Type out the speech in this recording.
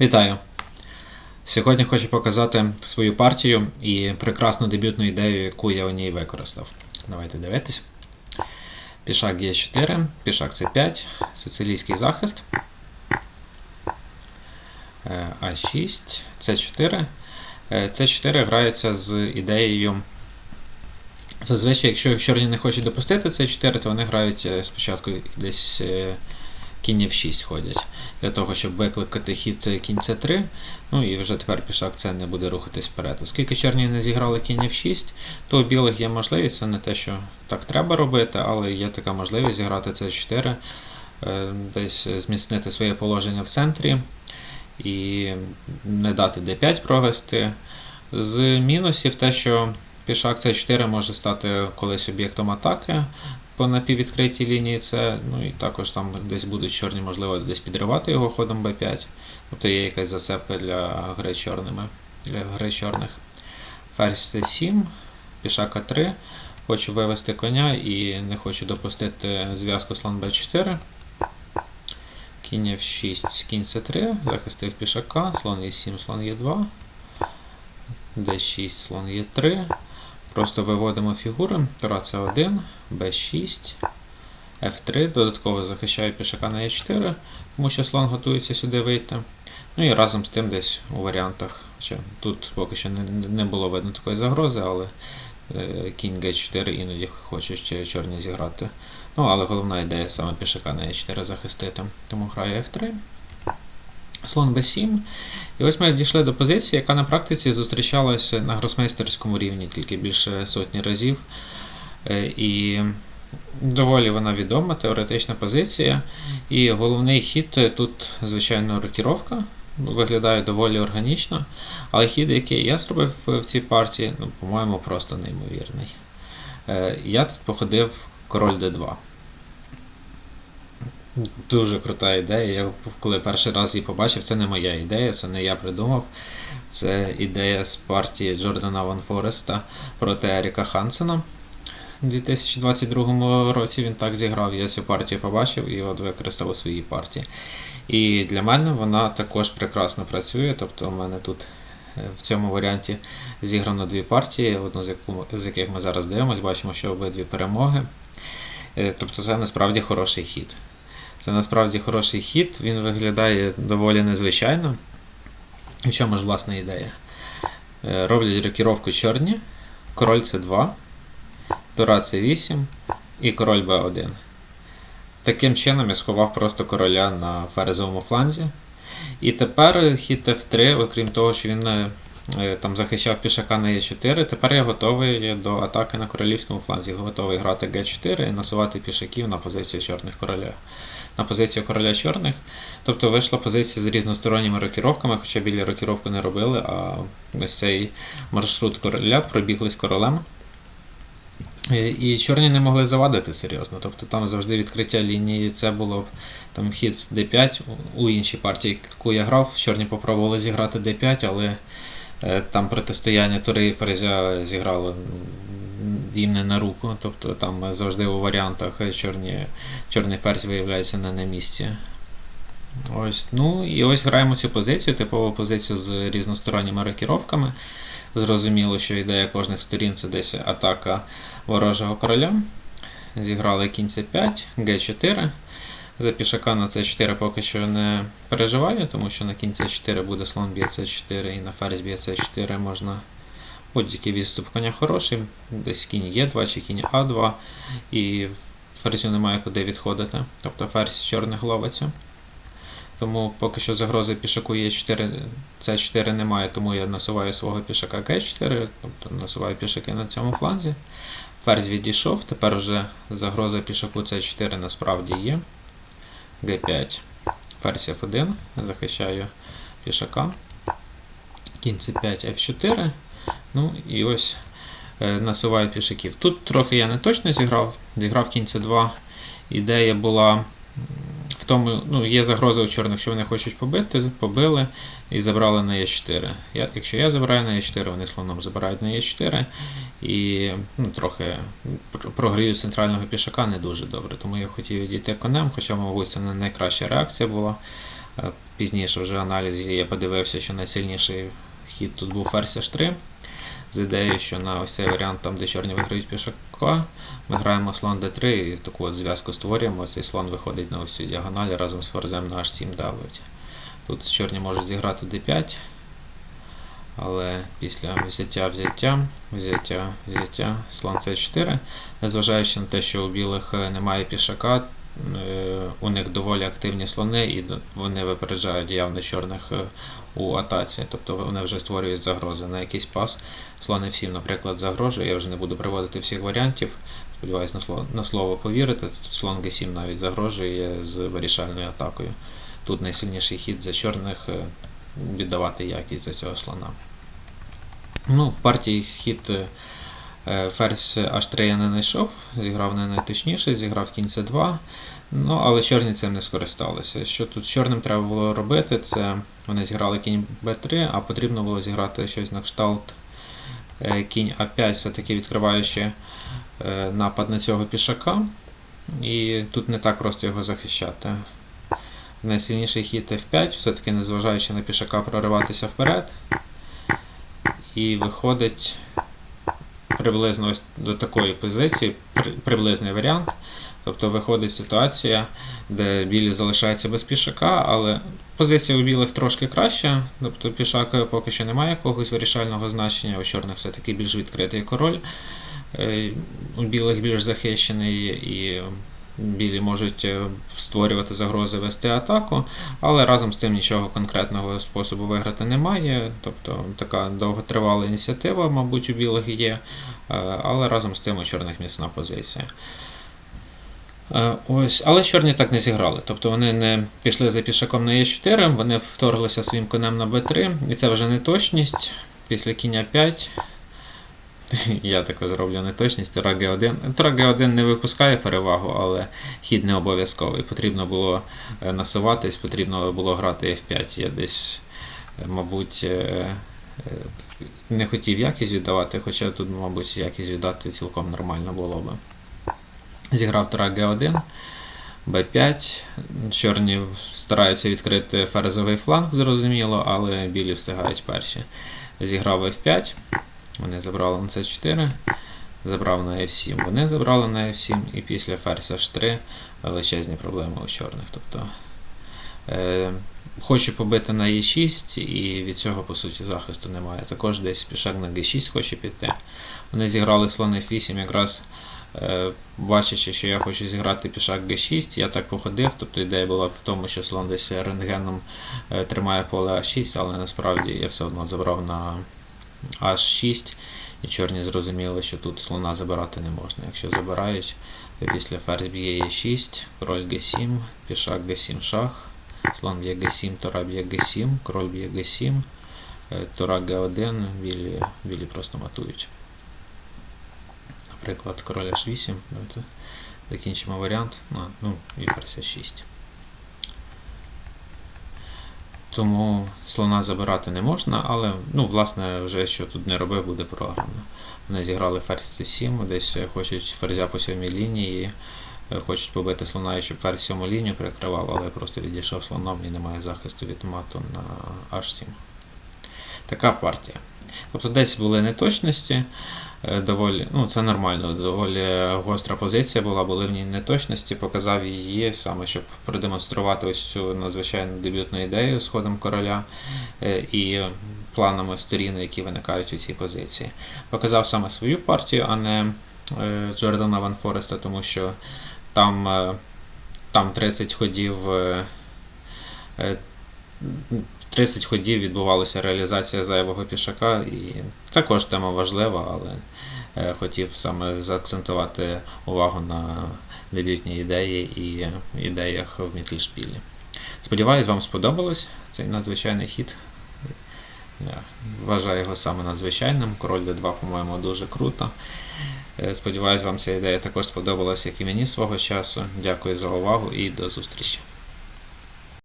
Вітаю! Сьогодні хочу показати свою партію і прекрасну дебютну ідею, яку я у ній використав. Давайте дивитись. Пішак Е4, пішак С5, сицилійський захист. Е, А6, С4. Е, С4 грається з ідеєю. Зазвичай, якщо чорні не хочуть допустити С4, то вони грають е, спочатку десь е, кінь F6 ходять, для того, щоб викликати хід кінь С3. Ну і вже тепер пішак це не буде рухатись вперед. Оскільки чорні не зіграли кінь F6, то у білих є можливість, це не те, що так треба робити, але є така можливість зіграти С4, е, десь зміцнити своє положення в центрі і не дати D5 провести. З мінусів те, що пішак С4 може стати колись об'єктом атаки по напіввідкритій лінії С, ну і також там десь будуть чорні, можливо, десь підривати його ходом Б5. Тобто є якась зацепка для гри чорними, для гри чорних. Ферзь С7, пішак А3. Хочу вивести коня і не хочу допустити зв'язку слон Б4. Кінь F6, кінь С3, захистив пішака, слон Е7, слон Е2, Д6, слон Е3. Просто виводимо фігури. Тура С1, Б6, F3. Додатково захищаю пішака на Е4, тому що слон готується сюди вийти. Ну і разом з тим десь у варіантах. Хоча тут поки що не, було видно такої загрози, але е, кінь Г4 іноді хоче ще чорні зіграти. Ну, але головна ідея саме пішака на Е4 захистити. Тому граю F3. Слон b7. І ось ми дійшли до позиції, яка на практиці зустрічалася на гросмейстерському рівні тільки більше сотні разів. Е, І доволі вона відома, теоретична позиція. І головний хід тут, звичайно, рокіровка. Виглядає доволі органічно. Але хід, який я зробив в цій партії, ну, по-моєму, просто неймовірний. Е, Я тут походив король d2. Дуже крута ідея. Я коли перший раз її побачив, це не моя ідея, це не я придумав. Це ідея з партії Джордана Ван Фореста проти Еріка Хансена. У 2022 році він так зіграв. Я цю партію побачив і от використав у своїй партії. І для мене вона також прекрасно працює. Тобто, у мене тут в цьому варіанті зіграно дві партії, одну з, яких ми зараз дивимося, бачимо, що обидві перемоги. Тобто це насправді хороший хід. Це насправді хороший хід, він виглядає доволі незвичайно. І в чому ж власна ідея? Роблять рокіровку чорні, король С2, тура С8 і король Б1. Таким чином я сховав просто короля на ферзовому фланзі. І тепер хід F3, окрім того, що він там захищав пішака на Е4, тепер я готовий до атаки на королівському фланзі. Готовий грати Г4 і насувати пішаків на позицію чорних короля. На позицію короля чорних. Тобто вийшла позиція з різносторонніми рокіровками, хоча білі рокіровку не робили, а ось цей маршрут короля пробігли з королем. І чорні не могли завадити серйозно. Тобто там завжди відкриття лінії, це було б там хід D5 у іншій партії, яку я грав, чорні попробували зіграти D5, але там протистояння тури і ферзя зіграло їм не на руку. Тобто там завжди у варіантах чорні, чорний ферзь виявляється не на місці. Ось, ну І ось граємо цю позицію, типову позицію з різносторонніми рокіровками. Зрозуміло, що ідея кожних сторін це десь атака ворожого короля. Зіграли кінь С5, Г4. За пішака на С4 поки що не переживаю, тому що на кінь С4 буде слон б'є С4 і на ферзь б'є С4 можна будь-який відступ коня хороший, десь кінь Е2 чи кінь А2, і ферзю немає куди відходити. Тобто ферзь чорних ловиться. Тому поки що загрози пішаку Е4, С4 немає, тому я насуваю свого пішака Г4, тобто насуваю пішаки на цьому фланзі. Ферзь відійшов, тепер вже загроза пішаку С4 насправді є. Г5, ферзь F1, захищаю пішака. Кінь С5, F4. Ну і ось е, насуваю пішаків. Тут трохи я не точно зіграв, зіграв кінь С2. Ідея була в тому, ну, є загроза у чорних, що вони хочуть побити, побили і забрали на Е4. Я, Якщо я забираю на Е4, вони слоном забирають на Е4 і ну, трохи прогрію центрального пішака не дуже добре. Тому я хотів відійти конем, хоча, мабуть, це не найкраща реакція була. Е, Пізніше вже аналізі я подивився, що найсильніший хід тут був ферзь H3. З ідеєю, що на ось цей варіант, там, де чорні виграють пішака, ми граємо слон d3 і таку от зв'язку створюємо. Цей слон виходить на ось цю діагональ разом з ферзем на h7 давить. Тут чорні можуть зіграти d5, але після взяття, взяття, взяття, взяття, слон c4, незважаючи на те, що у білих е, немає пішака, у них доволі активні слони, і вони випереджають явно чорних е, у атаці. Тобто вони вже створюють загрози на якийсь пас. Слон F7, наприклад, загрожує. Я вже не буду приводити всіх варіантів. Сподіваюсь, на слово, на слово повірите. Тут слон G7 навіть загрожує з вирішальною атакою. Тут найсильніший хід за чорних е, віддавати якість за цього слона. Ну, в партії хід е, е, ферзь H3 я не знайшов, зіграв не найточніше, зіграв кінь C2. Ну, але чорні цим не скористалися. Що тут чорним треба було робити, це вони зіграли кінь b3, а потрібно було зіграти щось на кшталт е, кінь А5, все-таки відкриваючи е, напад на цього пішака. І тут не так просто його захищати. Найсильніший хід F5, все-таки незважаючи на пішака прориватися вперед. І виходить приблизно ось до такої позиції, при- приблизний варіант. Тобто виходить ситуація, де білі залишаються без пішака, але позиція у білих трошки краща. Тобто пішак поки що не має якогось вирішального значення, у чорних все-таки більш відкритий король. Е, У білих більш захищений і білі можуть е, створювати загрози, вести атаку, але разом з тим нічого конкретного способу виграти немає. Тобто така довготривала ініціатива, мабуть, у білих є, е, але разом з тим у чорних міцна позиція. Е, Ось, але чорні так не зіграли. Тобто вони не пішли за пішаком на Е4, вони вторглися своїм конем на Б3, і це вже неточність. Після кіння 5. Я таку зроблю неточність. Тура Г1. Тура Г1 не випускає перевагу, але хід не обов'язковий. Потрібно було е, насуватись, потрібно було грати F5. Я десь, е, мабуть, е, е, не хотів якість віддавати, хоча тут, мабуть, якість віддати цілком нормально було би. Зіграв Тура Г1, Б5. Чорні стараються відкрити ферзовий фланг, зрозуміло, але білі встигають перші. Зіграв F5. Вони забрали на С4, забрав на F7. Вони забрали на F7 і після ферзь H3 величезні проблеми у чорних. Тобто, е, хочу побити на E6, і від цього, по суті, захисту немає. Також десь пішак на G6 хоче піти. Вони зіграли слон F8 якраз. Е, Бачачи, що я хочу зіграти пішак G6, я так походив. Тобто ідея була в тому, що слон десь рентгеном е, тримає поле А6, але насправді я все одно забрав на H6, і чорні зрозуміли, що тут слона забирати не можна. Якщо забирають, то після ферзь б'є Е6, король G7, пішак G7 шах, слон б'є G7, тура б'є G7, король б'є G7, е, тура G1, білі, білі просто матують. Наприклад, король H8. Давайте закінчимо варіант. Ну і ферзь H6. Тому слона забирати не можна, але ну, власне, вже що тут не робив, буде програно. Вони зіграли ферзь C7, десь хочуть ферзя по сьомій лінії, е, хочуть побити слона, щоб ферзь сьому лінію прикривав, але просто відійшов слоном і немає захисту від мату на H7. Така партія. Тобто десь були неточності, е, доволі, ну це нормально, доволі гостра позиція була, були в ній неточності, показав її саме, щоб продемонструвати ось цю надзвичайну дебютну ідею з ходом короля е, і планами сторін, які виникають у цій позиції. Показав саме свою партію, а не е, Джордана Ван Фореста, тому що там, там 30 ходів. Е, е, 30 ходів відбувалася реалізація зайвого пішака, і також тема важлива, але е, хотів саме заакцентувати увагу на дебютній ідеї і ідеях в Мітлішпілі. Сподіваюсь, вам сподобалось цей надзвичайний хід. Я вважаю його саме надзвичайним. Король D2, по-моєму, дуже круто. Е, Сподіваюсь, вам ця ідея також сподобалась, як і мені свого часу. Дякую за увагу і до зустрічі.